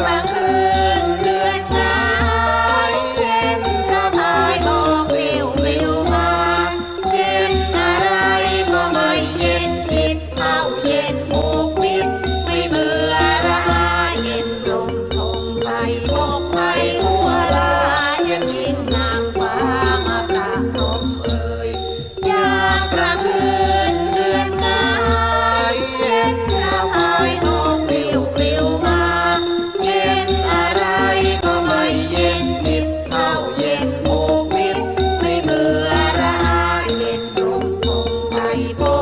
กลางคืนเดือนงายเย็นพระพายมอวิววิวมาเย็นอะไรก็ไม่เย็นจิตเข้าเย็นผูกมิดไม่เบื่อราเย็นลมทงไทยลกไทตัวลาเย็นยิ่งนางฟ้ามาปากลมเอ่ยยามกลาง Naipo